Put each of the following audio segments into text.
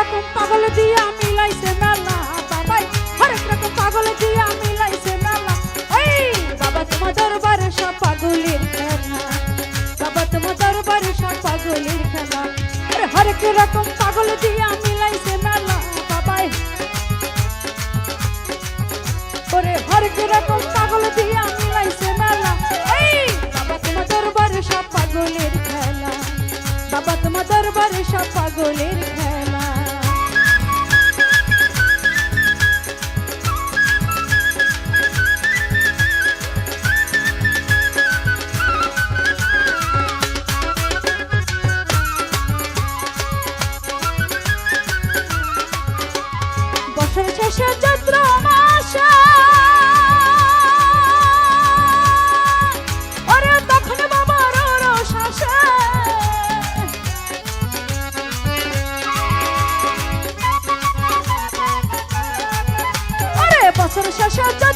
রকম পাগল দিয়া মিলাইছে মেলা। বাবাই, হরেক রকম পাগল দিয়া মিলাইছে মেলা। এই, বাবা তোমার দরবারে সব পাগলের খেলা। বাবা তোমার দরবারে সব পাগলের খেলা। হরেক রকম পাগল দিয়া মিলাইছে মেলা। বাবাই। ওরে হরেক রকম পাগল দিয়া মিলাইছে মেলা। এই, বাবা তোমার দরবারে সব পাগলের খেলা। বাবা তোমার দরবারে সব পাগলের শশা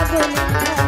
যাবে না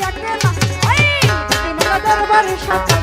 একলা ওই দরবার সাথে